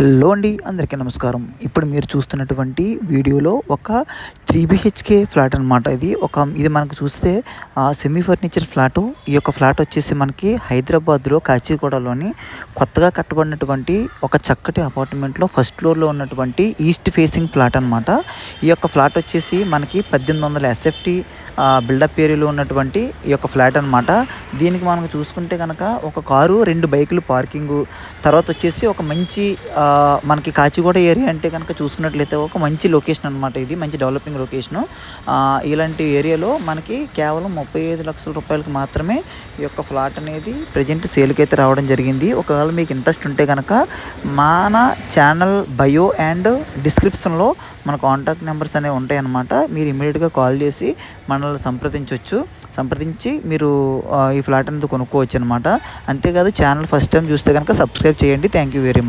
Hello అండి అందరికీ నమస్కారం. ఇప్పుడు మీరు చూస్తున్నటువంటి వీడియోలో ఒక త్రీ బిహెచ్కే ఫ్లాట్ అనమాట ఇది. ఒక ఇది మనకు చూస్తే సెమీ ఫర్నిచర్ ఫ్లాటు ఈ యొక్క ఫ్లాట్ వచ్చేసి మనకి హైదరాబాద్లో కాచిగూడలోని కొత్తగా కట్టబడినటువంటి ఒక చక్కటి అపార్ట్మెంట్లో ఫస్ట్ ఫ్లోర్లో ఉన్నటువంటి ఈస్ట్ ఫేసింగ్ ఫ్లాట్ అనమాట ఈ యొక్క ఫ్లాట్ వచ్చేసి మనకి పద్దెనిమిది వందల ఎస్ఎఫ్టీ బిల్డప్ ఏరియాలో ఉన్నటువంటి ఈ యొక్క ఫ్లాట్ అనమాట దీనికి మనం చూసుకుంటే కనుక ఒక కారు రెండు బైకులు పార్కింగు తర్వాత వచ్చేసి ఒక మంచి మనకి కాచిగూడ ఏరియా అంటే కనుక చూసుకున్నట్లయితే ఒక మంచి లొకేషన్ అనమాట ఇది మంచి డెవలపింగ్ లొకేషను. ఇలాంటి ఏరియాలో మనకి కేవలం ముప్పై ఐదు లక్షల రూపాయలకు మాత్రమే ఈ యొక్క ఫ్లాట్ అనేది ప్రజెంట్ సేల్కి అయితే రావడం జరిగింది. ఒకవేళ మీకు ఇంట్రెస్ట్ ఉంటే కనుక మన ఛానల్ బయో అండ్ డిస్క్రిప్షన్లో మన కాంటాక్ట్ నెంబర్స్ అనేవి ఉంటాయి అన్నమాట మీరు ఇమీడియట్గా కాల్ చేసి మనల్ని సంప్రదించవచ్చు సంప్రదించి మీరు ఈ ఫ్లాట్ అనేది కొనుక్కోవచ్చు అనమాట అంతేకాదు ఛానల్ ఫస్ట్ టైం చూస్తే కనుక సబ్స్క్రైబ్ చేయండి. Thank you very much.